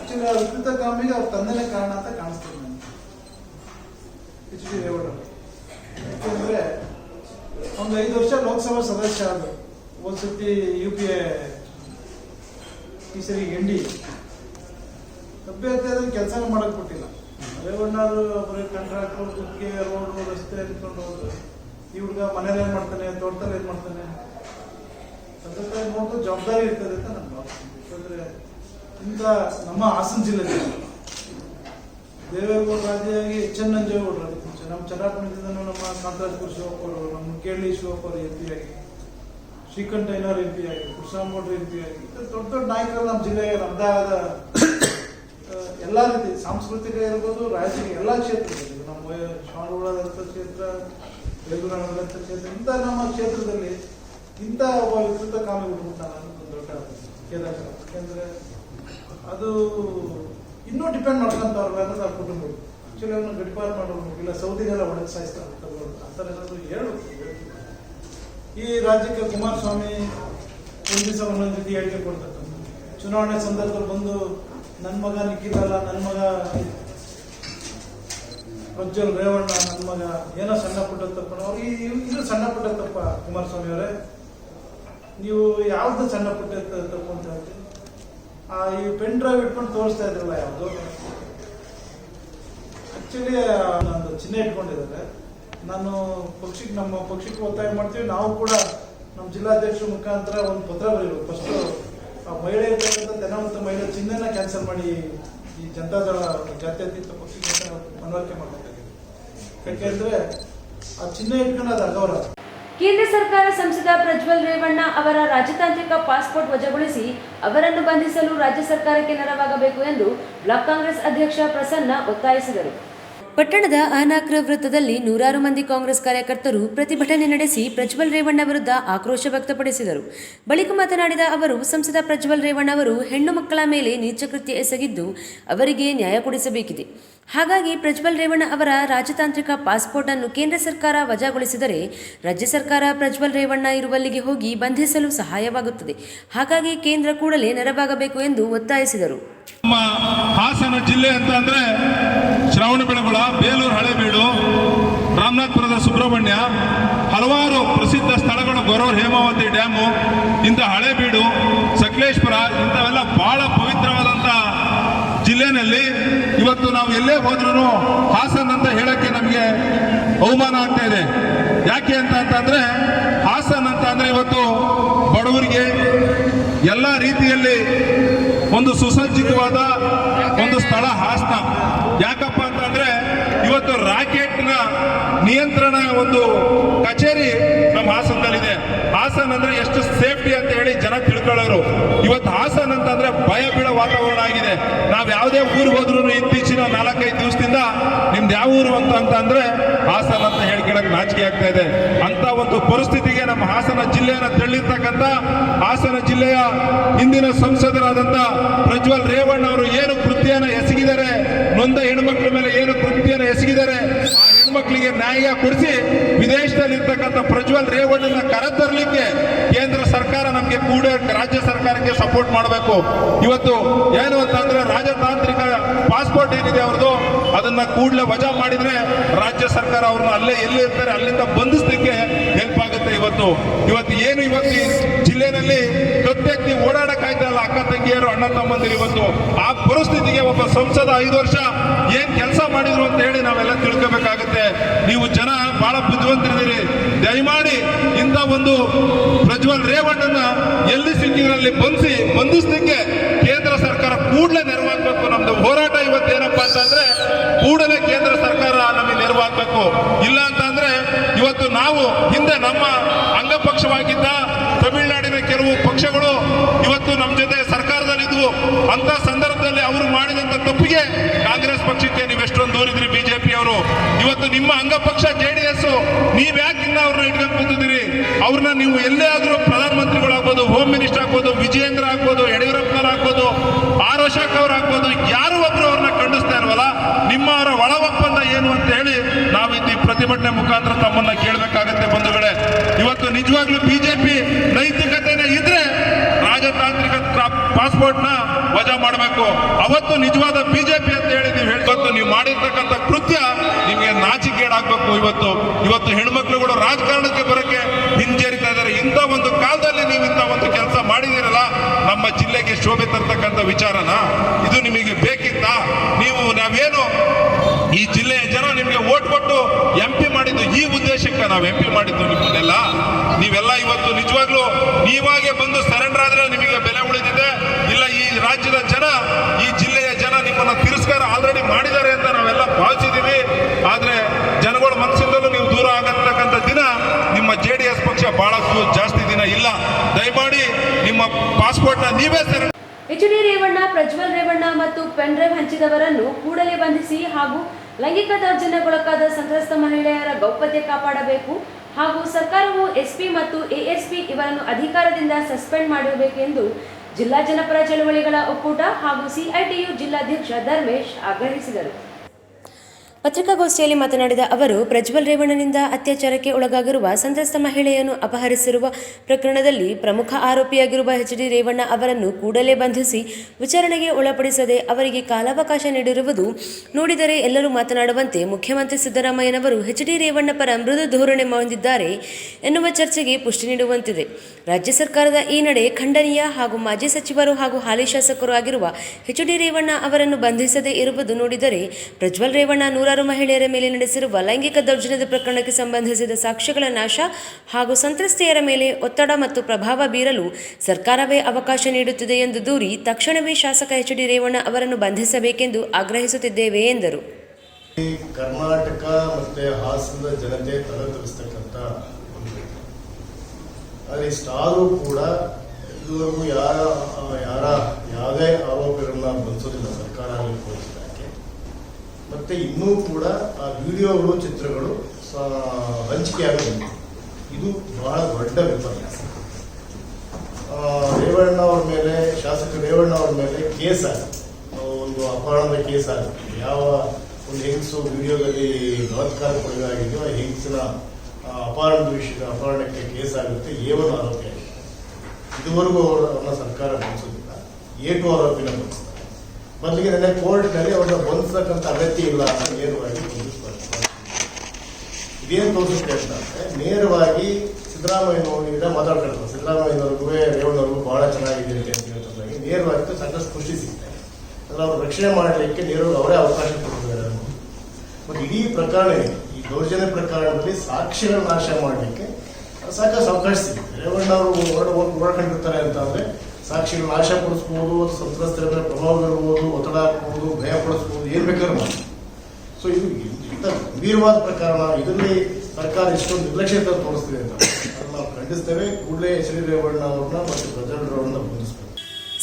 ಆಕ್ಚುಲಿ ಆ ವಿಕೃತ ಕಾಮಿಗೆ ಅವ್ರ ತಂದೆನೇ ಕಾರಣ ಅಂತ ಕಾಣಿಸ್ತದೆ ನನಗೆ. ಎಚ್ ಡಿ ರೇವಣ್ಣ ಯಾಕೆಂದ್ರೆ ಒಂದು ಐದು ವರ್ಷ ಲೋಕಸಭಾ ಸದಸ್ಯ ಆದ್ರು ಒಂದು ಸತಿ ಯು ಪಿ ಎ ಈ ಎಂಡಿ ಅಭ್ಯರ್ಥಿ ಅದನ್ನ ಕೆಲಸ ಮಾಡಕ್ ಕೊಟ್ಟಿಲ್ಲ. ರೇವಣ್ಣರು ಬರೀ ಕಂಟ್ರಾಕ್ಟರ್ ಕುಕ್ಕೆ ರೋಡ್ ರಸ್ತೆ ಅಂತ ಹೋದ್ರು. ಈ ಹುಡುಗ ಮನೇಲಿ ಏನ್ ಮಾಡ್ತಾನೆ, ತೋಟದಲ್ಲಿ ಏನ್ ಮಾಡ್ತಾನೆ? ಅದ್ರ ನೋಡ್ಕೊಂಡು ಜವಾಬ್ದಾರಿ ಇರ್ತದೆ ಅಂತ ನಾನು ಭಾವಿಸ್ತೀನಿ. ಯಾಕಂದ್ರೆ ಇಂಥ ನಮ್ಮ ಹಾಸನ ಜಿಲ್ಲೆ ದೇವೇಗೌಡ ಆದಿಯಾಗಿ ಎಚ್ ಎನ್ ನಮ್ಮ ಚನ್ನಾಪಟ್ಟಣದಿಂದ ನಮ್ಮ ಕಾಂತರಾಜ್ಪುರ ಶಿವಪ್ಪ ನಮ್ಮ ಕೇಳಿ ಶಿವಪ್ಪ ಅವರು ಎಂ ಪಿ ಆಗಿ ಶ್ರೀಕಂಠಯ್ಯನವರು ಎಂ ಪಿ ಆಗಿ ಎಂ ಪಿ ಆಗಿ ದೊಡ್ಡ ದೊಡ್ಡ ನಾಯಕರು ನಮ್ಮ ಜಿಲ್ಲೆಗೆ ಆದ ಎಲ್ಲ ರೀತಿ ಸಾಂಸ್ಕೃತಿಕ ಇರ್ಬೋದು, ರಾಜಕೀಯ ಎಲ್ಲ ಕ್ಷೇತ್ರದಲ್ಲಿ ನಮ್ಮ ಶ್ರವಣಬೆಳಗೊಳದಂಥ ಕ್ಷೇತ್ರ ಬೆಂಗಳೂರಿನಂಥ ಕ್ಷೇತ್ರ, ಇಂಥ ನಮ್ಮ ಕ್ಷೇತ್ರದಲ್ಲಿ ಇಂಥ ಒಬ್ಬ ವಿಕೃತ ಕಾನೂನು ನಾನು ದೊಡ್ಡ ಕೇಂದ್ರ ಯಾಕೆಂದ್ರೆ ಅದು ಇನ್ನೂ ಡಿಪೆಂಡ್ ಮಾಡ್ಕೊಂತವ್ರ ಮೇಲೆ ಆ ಕುಟುಂಬ ಆ್ಯಕ್ಚುಲಿ ಅವನು ಗಡಿಪಾರು ಮಾಡೋರು, ಇಲ್ಲ ಸೌದಿಗೆಲ್ಲ ಒಳಗೆ ಸಾಯಿಸ್ತಾರೆ ಆ ಥರ ಏನಾದರೂ ಹೇಳು ಈ ರಾಜ್ಯಕ್ಕೆ ಕುಮಾರಸ್ವಾಮಿ ಒಂದು ದಿವಸ ಒಂದೊಂದು ರೀತಿ ಹೇಳಿಕೆ ಕೊಡ್ತಕ್ಕಂಥ ಚುನಾವಣೆ ಸಂದರ್ಭದಲ್ಲಿ ಬಂದು ನನ್ನ ಮಗ ನಿಖಿಲಲ್ಲ ನನ್ನ ಮಗ ಪ್ರಜ್ವಲ್ ರೇವಣ್ಣ ನನ್ನ ಮಗ ಏನೋ ಸಣ್ಣ ಪುಟ್ಟ ತಪ್ಪು ಅವ್ರು, ಈ- ಇದು ಸಣ್ಣ ಪುಟ್ಟ ತಪ್ಪ ಕುಮಾರಸ್ವಾಮಿ ಅವರೇ ನೀವು ಯಾವ್ದು ಸಣ್ಣ ಪುಟ್ಟ ತಪ್ಪು ಅಂತ ಹೇಳ್ತೀರಿ? ಆ ಈ ಪೆನ್ ಡ್ರೈವ್ ಇಟ್ಕೊಂಡು ತೋರಿಸ್ತಾ ಇದ್ರಲ್ಲ ಯಾವುದು? ಆಕ್ಚುಲಿ ನಂದು ಚಿಹ್ನೆ ಇಟ್ಕೊಂಡಿದ್ದಾರೆ. ನಾನು ಪಕ್ಷಕ್ಕೆ ನಮ್ಮ ಪಕ್ಷಕ್ಕೆ ಒತ್ತಾಯ ಮಾಡ್ತೀವಿ. ನಾವು ಕೂಡ ನಮ್ಮ ಜಿಲ್ಲಾಧ್ಯಕ್ಷರ ಮುಖಾಂತರ ಒಂದು ಪತ್ರ ಬರೀಬೇಕು. ಫಸ್ಟ್ ಆ ಮಹಿಳೆ ಇರ್ತಕ್ಕಂಥ ತೆನವಂತ ಮಹಿಳೆ ಚಿಹ್ನೆನ ಕ್ಯಾನ್ಸಲ್ ಮಾಡಿ ಈ ಜನತಾದಳ, ಜಾತ್ಯತೀತ ಪಕ್ಷಕ್ಕೆ ಮನವರಿಕೆ ಮಾಡಬೇಕಾಗಿದೆ ಯಾಕೆಂದ್ರೆ ಆ ಚಿಹ್ನೆ ಇಟ್ಕೊಂಡು ಅದು ಅಗೌರವ. ಕೇಂದ್ರ ಸರ್ಕಾರ ಸಂಸದ ಪ್ರಜ್ವಲ್ ರೇವಣ್ಣ ಅವರ ರಾಜತಾಂತ್ರಿಕ ಪಾಸ್ಪೋರ್ಟ್ ವಜಾಗೊಳಿಸಿ ಅವರನ್ನು ಬಂಧಿಸಲು ರಾಜ್ಯ ಸರ್ಕಾರಕ್ಕೆ ನೆರವಾಗಬೇಕು ಎಂದು ಬ್ಲಾಕ್ ಕಾಂಗ್ರೆಸ್ ಅಧ್ಯಕ್ಷ ಪ್ರಸನ್ನ ಒತ್ತಾಯಿಸಿದರು. ಪಟ್ಟಣದ ಅನಾಕ್ರ ವೃತ್ತದಲ್ಲಿ ನೂರಾರು ಮಂದಿ ಕಾಂಗ್ರೆಸ್ ಕಾರ್ಯಕರ್ತರು ಪ್ರತಿಭಟನೆ ನಡೆಸಿ ಪ್ರಜ್ವಲ್ ರೇವಣ್ಣ ವಿರುದ್ಧ ಆಕ್ರೋಶ ವ್ಯಕ್ತಪಡಿಸಿದರು. ಬಳಿಕ ಮಾತನಾಡಿದ ಅವರು, ಸಂಸದ ಪ್ರಜ್ವಲ್ ರೇವಣ್ಣ ಅವರು ಹೆಣ್ಣು ಮಕ್ಕಳ ಮೇಲೆ ನೀಚಕೃತ್ಯ ಎಸಗಿದ್ದು ಅವರಿಗೆ ನ್ಯಾಯ ಕೊಡಿಸಬೇಕಿದೆ. ಹಾಗಾಗಿ ಪ್ರಜ್ವಲ್ ರೇವಣ್ಣ ಅವರ ರಾಜತಾಂತ್ರಿಕ ಪಾಸ್ಪೋರ್ಟ್ ಅನ್ನು ಕೇಂದ್ರ ಸರ್ಕಾರ ವಜಾಗೊಳಿಸಿದರೆ ರಾಜ್ಯ ಸರ್ಕಾರ ಪ್ರಜ್ವಲ್ ರೇವಣ್ಣ ಇರುವಲ್ಲಿಗೆ ಹೋಗಿ ಬಂಧಿಸಲು ಸಹಾಯವಾಗುತ್ತದೆ. ಹಾಗಾಗಿ ಕೇಂದ್ರ ಕೂಡಲೇ ನೆರವಾಗಬೇಕು ಎಂದು ಒತ್ತಾಯಿಸಿದರು. ನಮ್ಮ ಹಾಸನ ಜಿಲ್ಲೆ ಅಂತ ಅಂದ್ರೆ ಶ್ರವಣಬೆಳಗೊಳ ಬೇಲೂರು ಹಳೇಬೀಡು, ರಾಮನಾಥಪುರದ ಸುಬ್ರಹ್ಮಣ್ಯ, ಹಲವಾರು ಪ್ರಸಿದ್ಧ ಸ್ಥಳಗಳು ಗೊರೂರು ಹೇಮಾವತಿ ಡ್ಯಾಮು, ಇಂಥ ಹಳೇಬೀಡು, ಸಕಲೇಶ್ಪುರ, ಇಂಥವೆಲ್ಲ ಬಹಳ ಪವಿತ್ರವಾದಂಥ ಜಿಲ್ಲೆನಲ್ಲಿ ಇವತ್ತು ನಾವು ಎಲ್ಲೇ ಹೋದ್ರೂ ಹಾಸನ್ ಅಂತ ಹೇಳಕ್ಕೆ ನಮಗೆ ಅವಮಾನ ಆಗ್ತಾ ಇದೆ. ಯಾಕೆ ಅಂತ ಅಂತಂದ್ರೆ ಹಾಸನ್ ಅಂತ ಅಂದ್ರೆ ಇವತ್ತು ಬಡವರಿಗೆ ಎಲ್ಲ ರೀತಿಯಲ್ಲಿ ಒಂದು ಸುಸಜ್ಜಿತವಾದ ಒಂದು ಸ್ಥಳ ಹಾಸನ. ಯಾಕಪ್ಪ ನಿಯಂತ್ರಣ ಒಂದು ಕಚೇರಿ ನಮ್ಮ ಹಾಸನದಲ್ಲಿದೆ. ಹಾಸನ ಅಂದ್ರೆ ಎಷ್ಟು ಸೇಫ್ಟಿ ಅಂತ ಹೇಳಿ ಜನ ತಿಳ್ಕೊಳ್ಳೋರು. ಇವತ್ತು ಹಾಸನ್ ಅಂತಂದ್ರೆ ಭಯ ಬೀಳೋ ವಾತಾವರಣ ಆಗಿದೆ. ನಾವು ಯಾವುದೇ ಊರಿಗೆ ಹೋದ್ರು ಇತ್ತೀಚಿನ ನಾಲ್ಕೈದು ದಿವಸದಿಂದ ನಿಮ್ದು ಯಾವ ಊರು ಅಂತ ಅಂತ ಹಾಸನ ಹಾಸನ್ ಅಂತ ಹೇಳ್ಕೊಳಕ್ ನಾಚಿಕೆ ಆಗ್ತಾ ಇದೆ. ಅಂತ ಒಂದು ಪರಿಸ್ಥಿತಿಗೆ ನಮ್ಮ ಹಾಸನ ಜಿಲ್ಲೆಯನ್ನ ತಳ್ಳಿರ್ತಕ್ಕಂಥ ಹಾಸನ ಜಿಲ್ಲೆಯ ಹಿಂದಿನ ಸಂಸದರಾದಂಥ ಪ್ರಜ್ವಲ್ ರೇವಣ್ಣ ಅವರು ಏನು ಕೃತ್ಯನ ಎಸಗಿದ್ದಾರೆ, ನೊಂದ ಹೆಣ್ಮಕ್ಳ ಮೇಲೆ ಏನು ಕೃತ್ಯನ ಎಸಗಿದ್ದಾರೆ ಹೆಣ್ಮಕ್ಳಿಗೆ ನ್ಯಾಯ ಕೊಡಿಸಿ ವಿದೇಶದಲ್ಲಿ ಇರ್ತಕ್ಕಂಥ ಪ್ರಜ್ವಲ್ ರೇವಣ್ಣನ ಕರೆತರಲಿಕ್ಕೆ ಕೇಂದ್ರ ಸರ್ಕಾರ ನಮಗೆ ಕೂಡ ರಾಜ್ಯ ಸರ್ಕಾರಕ್ಕೆ ಸಪೋರ್ಟ್ ಮಾಡಬೇಕು. ಇವತ್ತು ಏನು ಅಂತಂದ್ರೆ ರಾಜತಾಂತ್ರಿಕ ಪಾಸ್ಪೋರ್ಟ್ ಏನಿದೆ ಅವ್ರದ್ದು, ಅದನ್ನ ಕೂಡಲೇ ವಜಾ ಮಾಡಿದ್ರೆ ರಾಜ್ಯ ಸರ್ಕಾರ ಅವ್ರನ್ನ ಅಲ್ಲೇ ಎಲ್ಲಿ ಇರ್ತಾರೆ ಅಲ್ಲಿಂದ ಬಂಧಿಸ್ಲಿಕ್ಕೆ ಇವತ್ತು ಇವತ್ತು ಏನು ಇವತ್ತು ಜಿಲ್ಲೆನಲ್ಲಿ ಜಿಲ್ಲೆನಲ್ಲಿ ಪ್ರತ್ಯೇಕ ಓಡಾಡಕ್ಕಾಯ್ತಲ್ಲ ಅಕ್ಕ, ತಂಗಿಯರು, ಅಣ್ಣ, ತಮ್ಮಂದಿರು ಇವತ್ತು. ಆ ಪರಿಸ್ಥಿತಿಗೆ ಒಬ್ಬ ಸಂಸದ ಐದು ವರ್ಷ ಏನ್ ಕೆಲಸ ಮಾಡಿದ್ರು ಅಂತ ಹೇಳಿ ನಾವೆಲ್ಲ ತಿಳ್ಕೋಬೇಕಾಗುತ್ತೆ. ನೀವು ಜನ ಬಹಳ ಬುದ್ಧಿವಂತರಿದ್ದೀರಿ. ದಯಮಾಡಿ ಇಂಥ ಒಂದು ಪ್ರಜ್ವಲ್ ರೇವಣ್ಣನ ಎಲ್ಲಿ ಸಿಕ್ಕಿದ್ರಲ್ಲಿ ಬಂಧಿಸಿ, ಬಂಧಿಸ್ಲಿಕ್ಕೆ ಕೇಂದ್ರ ಸರ್ಕಾರ ಕೂಡಲೇ ನೆರವಾಗಬೇಕು ನಮ್ದು ಹೋರಾಟ ಇವತ್ತು ಏನಪ್ಪಾ ಅಂತಂದ್ರೆ, ಕೂಡಲೇ ಕೇಂದ್ರ ಸರ್ಕಾರ ನಮಗೆ ನೆರವಾಗಬೇಕು ಇಲ್ಲ ಅಂತಂದ್ರೆ ಇವತ್ತು ನಾವು ಹಿಂದೆ ನಮ್ಮ ಅಂಗಪಕ್ಷವಾಗಿದ್ದ ತಮಿಳುನಾಡಿನ ಕೆಲವು ಪಕ್ಷಗಳು ಇವತ್ತು ನಮ್ಮ ಜೊತೆ ಸರ್ಕಾರದಲ್ಲಿದ್ದವು ಅಂತ ಸಂದರ್ಭದಲ್ಲಿ ಅವರು ಮಾಡಿದಂತ ತಪ್ಪಿಗೆ ಕಾಂಗ್ರೆಸ್ ಪಕ್ಷಕ್ಕೆ ನೀವು ಎಷ್ಟೊಂದು ದೂರಿದ್ರಿ ಬಿಜೆಪಿ ಅವರು. ಇವತ್ತು ನಿಮ್ಮ ಅಂಗಪಕ್ಷ ಜೆ ಡಿ ಎಸ್ ನೀವ್ ಯಾಕೆ ಇನ್ನ ಅವ್ರನ್ನ ಇಟ್ಕೊಂಡು ಕೂತಿದ್ದೀರಿ? ಅವ್ರನ್ನ ನೀವು ಎಲ್ಲೇ ಆದ್ರೂ ಪ್ರಧಾನಮಂತ್ರಿಗಳಾಗ್ಬೋದು, ಹೋಮ್ ಮಿನಿಸ್ಟರ್ ಆಗ್ಬೋದು, ವಿಜಯೇಂದ್ರ ಆಗ್ಬೋದು, ಯಡಿಯೂರಪ್ಪನವ್ರು ಆಗ್ಬೋದು, ಆರ್ ಅಶೋಕ್ ಅವ್ರು ಆಗ್ಬೋದು, ಯಾರು ಒಬ್ರು ಅವ್ರನ್ನ ಖಂಡಿಸ್ತಾ ಇಲ್ವಲ್ಲ? ನಿಮ್ಮವರ ಒಳ ಒಪ್ಪಂದ ಏನು ಅಂತ ಹೇಳಿ ನಾವು ಇಲ್ಲಿ ಪ್ರತಿಭಟನೆ ಮುಖಾಂತರ ತಮ್ಮನ್ನ ಕೇಳಬೇಕಾಗತ್ತೆ ಬಂಧುಗಳೇ. ಇವತ್ತು ನಿಜವಾಗ್ಲೂ ಬಿಜೆಪಿ ನೈತಿಕತೆನೇ ಇದ್ರೆ ರಾಜತಾಂತ್ರಿಕ ಪಾಸ್ಪೋರ್ಟ್ನ ವಜಾ ಮಾಡಬೇಕು. ಅವತ್ತು ನಿಜವಾದ ಬಿಜೆಪಿ ಅಂತ ಹೇಳಿ ನೀವು ಹೇಳ್ಬೇಕು ನೀವು ಮಾಡಿರ್ತಕ್ಕಂಥ ಕೃತ್ಯ ನಿಮಗೆ ನಾಚಿಕೇಡಾಗಬೇಕು ಇವತ್ತು ಇವತ್ತು ಹೆಣ್ಮಕ್ಳುಗಳು ರಾಜಕಾರಣಕ್ಕೆ ಬರಕ್ಕೆ ಹಿಂಜರಿತಾ ಇದ್ದಾರೆ. ಇಂಥ ಒಂದು ಕಾಲದಲ್ಲಿ ನೀವು ಇಂಥ ಒಂದು ಕೆಲಸ ಮಾಡಿದಿರಲ್ಲ ನಮ್ಮ ಜಿಲ್ಲೆಗೆ ಶೋಭೆ ತರ್ತಕ್ಕಂಥ ವಿಚಾರನ? ಇದು ನಿಮಗೆ ಬೇಕಿತ್ತಾ? ನೀವು, ನಾವೇನು ಈ ಜಿಲ್ಲೆಯ ಜನ ನಿಮಗೆ ಓಟ್ ಕೊಟ್ಟು ಎಂ ಪಿ ಮಾಡಿದ್ದು ಈ ಉದ್ದೇಶಕ್ಕೆ ನಾವು ಎಂ ಪಿ ಮಾಡಿದ್ದು ನಿಮ್ಮನ್ನೆಲ್ಲ? ನೀವೆಲ್ಲ ಇವತ್ತು ನಿಜವಾಗ್ಲೂ ನೀವಾಗೆ ಬಂದು ಸರೆಂಡರ್ ಆದರೆ ನಿಮಗೆ ಬೆಲೆ ಉಳಿದಿದೆ? ಇಲ್ಲ ಈ ರಾಜ್ಯದ ಜನ, ಈ ಜಿಲ್ಲೆಯ ಜನ ನಿಮ್ಮನ್ನ ತಿರಸ್ಕಾರ ಆಲ್ರೆಡಿ ಮಾಡಿದ್ದಾರೆ ಅಂತ ನಾವೆಲ್ಲ ಭಾವಿಸಿದ್ದೀವಿ ಆದ್ರೆ ಜನಗಳ ಮನಸ್ಸಿಂದಲೂ ನೀವು ದೂರ ಆಗತಕ್ಕಂಥ ದಿನ ನಿಮ್ಮ ಜೆ ಡಿ ಎಸ್ ಪಕ್ಷ ಬಹಳಷ್ಟು ಜಾಸ್ತಿ ದಿನ ಇಲ್ಲ. ದಯಮಾಡಿ ನಿಮ್ಮ ಪಾಸ್ಪೋರ್ಟ್ನ ನೀವೇ ಸರ್ ಎಚ್ ರೇವಣ್ಣ, ಪ್ರಜ್ವಲ್ ರೇವಣ್ಣ ಮತ್ತು ಪೆನ್ ಡ್ರೈವ್ ಹಂಚಿದವರನ್ನು ಕೂಡಲೇ ಬಂಧಿಸಿ ಹಾಗೂ ಲೈಂಗಿಕ ದೌರ್ಜನ್ಯಕ್ಕೊಳಗಾದ ಸಂತ್ರಸ್ತ ಮಹಿಳೆಯರ ಗೌಪ್ಯತೆ ಕಾಪಾಡಬೇಕು ಹಾಗೂ ಸರ್ಕಾರವು ಎಸ್ಪಿ ಮತ್ತು ಎಎಸ್ಪಿ ಇವರನ್ನು ಅಧಿಕಾರದಿಂದ ಸಸ್ಪೆಂಡ್ ಮಾಡಬೇಕೆಂದು ಜಿಲ್ಲಾ ಜನಪರ ಚಳವಳಿಗಳ ಒಕ್ಕೂಟ ಹಾಗೂ ಸಿಐಟಿಯು ಜಿಲ್ಲಾಧ್ಯಕ್ಷ ಧರ್ಮೇಶ್ ಆಗ್ರಹಿಸಿದರು. ಪತ್ರಿಕಾಗೋಷ್ಠಿಯಲ್ಲಿ ಮಾತನಾಡಿದ ಅವರು, ಪ್ರಜ್ವಲ್ ರೇವಣ್ಣನಿಂದ ಅತ್ಯಾಚಾರಕ್ಕೆ ಒಳಗಾಗಿರುವ ಸಂತ್ರಸ್ತ ಮಹಿಳೆಯನ್ನು ಅಪಹರಿಸಿರುವ ಪ್ರಕರಣದಲ್ಲಿ ಪ್ರಮುಖ ಆರೋಪಿಯಾಗಿರುವ ಎಚ್ ಡಿ ರೇವಣ್ಣ ಅವರನ್ನು ಕೂಡಲೇ ಬಂಧಿಸಿ ವಿಚಾರಣೆಗೆ ಒಳಪಡಿಸದೆ ಅವರಿಗೆ ಕಾಲಾವಕಾಶ ನೀಡಿರುವುದು ನೋಡಿದರೆ ಎಲ್ಲರೂ ಮಾತನಾಡುವಂತೆ ಮುಖ್ಯಮಂತ್ರಿ ಸಿದ್ದರಾಮಯ್ಯನವರು ಎಚ್ ಡಿ ರೇವಣ್ಣ ಪರ ಮೃದು ಧೋರಣೆ ಹೊಂದಿದ್ದಾರೆ ಎನ್ನುವ ಚರ್ಚೆಗೆ ಪುಷ್ಟಿ ನೀಡುವಂತಿದೆ. ರಾಜ್ಯ ಸರ್ಕಾರದ ಈ ನಡೆ ಖಂಡನೀಯ ಹಾಗೂ ಮಾಜಿ ಸಚಿವರು ಹಾಗೂ ಹಾಲಿ ಶಾಸಕರು ಆಗಿರುವ ಎಚ್ ಡಿ ರೇವಣ್ಣ ಅವರನ್ನು ಬಂಧಿಸದೇ ಇರುವುದು ನೋಡಿದರೆ ಪ್ರಜ್ವಲ್ ರೇವಣ್ಣ ಮಹಿಳೆಯರ ಮೇಲೆ ನಡೆಸಿರುವ ಲೈಂಗಿಕ ದೌರ್ಜನ್ಯದ ಪ್ರಕರಣಕ್ಕೆ ಸಂಬಂಧಿಸಿದ ಸಾಕ್ಷ್ಯಗಳ ನಾಶ ಹಾಗೂ ಸಂತ್ರಸ್ತೆಯರ ಮೇಲೆ ಒತ್ತಡ ಮತ್ತು ಪ್ರಭಾವ ಬೀರಲು ಸರ್ಕಾರವೇ ಅವಕಾಶ ನೀಡುತ್ತಿದೆ ಎಂದು ದೂರಿ ತಕ್ಷಣವೇ ಶಾಸಕ ಎಚ್ ಡಿ ರೇವಣ್ಣ ಅವರನ್ನು ಬಂಧಿಸಬೇಕೆಂದು ಆಗ್ರಹಿಸುತ್ತಿದ್ದೇವೆ ಎಂದರು ಕರ್ನಾಟಕ ಮತ್ತೆ ಹಾಸನದ ಜನತೆ. ಆದರೆ ಕೂಡ ಎಲ್ಲರಿಗೂ ಯಾರ ಯಾರ ಯಾವುದೇ ಆರೋಪಿಗಳನ್ನ ಬಂಧಿಸೋದಿಲ್ಲ, ಸರ್ಕಾರ ಮತ್ತೆ ಇನ್ನೂ ಕೂಡ ಆ ವಿಡಿಯೋಗಳು ಚಿತ್ರಗಳು ಹಂಚಿಕೆ ಹಂಚಿಕೆಯಾಗಬೇಕು ಇದು ಬಹಳ ದೊಡ್ಡ ವಿಪರ್ಯಾಸ. ರೇವಣ್ಣ ಅವರ ಮೇಲೆ ಶಾಸಕ ರೇವಣ್ಣ ಅವರ ಮೇಲೆ ಕೇಸ್ ಆಗಿದೆ. ಆ, ಒಂದು ಅಪಹರಣದ ಕೇಸ್ ಆಗುತ್ತೆ ಯಾವ ಒಂದು ಹೆಂಗಸು ವಿಡಿಯೋದಲ್ಲಿ ಬಲತ್ಕಾರ ಒಳಗಾಗಿದ್ದು ಆ ಹೆಂಗಸಿನ ಅಪಹರಣದ ವಿಷಯದ ಅಪಹರಣಕ್ಕೆ ಕೇಸ್ ಆಗುತ್ತೆ ಏವನು ಆರೋಪಿ ಆಗಿದೆ ಇದುವರೆಗೂ ಅವರನ್ನ ಸರ್ಕಾರ ಬಂಧಿಸೋದಿಲ್ಲ ಏಟು ಆರೋಪಿನ ಬಂಧಿಸ್ತಾರೆ ಮೊದಲಿಗೆ ನನ್ನ ಕೋರ್ಟ್ನಲ್ಲಿ ಅವ್ರನ್ನ ಬಂಧಿಸತಕ್ಕಂಥ ಅಗತ್ಯ ಇಲ್ಲ ಅಂತ ನೇರವಾಗಿ ಇದೇನು ತೋರಿಸುತ್ತೆ ಅಂತಂದರೆ ನೇರವಾಗಿ ಸಿದ್ದರಾಮಯ್ಯನವರಿಂದ ಮಾತಾಡ್ತಾರೆ ಸಿದ್ದರಾಮಯ್ಯನವ್ರಿಗೂ ರೇವಣ್ಣವ್ರಿಗೂ ಬಹಳ ಚೆನ್ನಾಗಿದೆ ಅಂತ ಹೇಳ್ತಾರೆ ನೇರವಾಗಿ ಸಾಕಷ್ಟು ಖುಷಿ ಸಿಗ್ತದೆ ಅಂದ್ರೆ ಅವ್ರು ರಕ್ಷಣೆ ಮಾಡಲಿಕ್ಕೆ ನೇರವಾಗಿ ಅವರೇ ಅವಕಾಶ ಕೊಡ್ತಿದ್ದಾರೆ ಬಟ್ ಇಡೀ ಪ್ರಕರಣ. ಈ ದೌರ್ಜನ್ಯ ಪ್ರಕರಣದಲ್ಲಿ ಸಾಕ್ಷಿಗಳ ನಾಶ ಮಾಡಲಿಕ್ಕೆ ಸಾಕಷ್ಟು ಅವಕಾಶ ಸಿಗುತ್ತೆ. ರೇವಣ್ಣ ಅವರು ಹೊರಡು ಹೊರಕೊಂಡಿರ್ತಾರೆ ಅಂತಂದ್ರೆ ಸಾಕ್ಷಿಗಳ ನಾಶ ಪಡಿಸ್ಬೋದು ಸಂತ್ರಸ್ತರ ಮೇಲೆ ಪ್ರಭಾವ ಬೀರ್ಬೋದು ಒತ್ತಡ ಹಾಕ್ಬೋದು ಭಯ ಪಡಿಸ್ಬೋದು, ಏನ್ ಬೇಕಾದ್ರೂ ಮಾಡಿ ಸೊ ಇದು ಇಂಥ ಗಂಭೀರವಾದ ಪ್ರಕರಣ. ಇದರಲ್ಲಿ ಸರ್ಕಾರ ಇಷ್ಟೊಂದು ನಿರ್ಲಕ್ಷ್ಯತೆ ತೋರಿಸ್ತಿದೆ ಅಂತ. ನಾವು ಖಂಡಿಸ್ತೇವೆ. ಕೂಡಲೇ ಎಚ್ ಡಿ ರೇವಣ್ಣ ಅವ್ರನ್ನ ಮತ್ತು ರೇವಣ್ಣ ಬಂಧಿಸಬೇಕು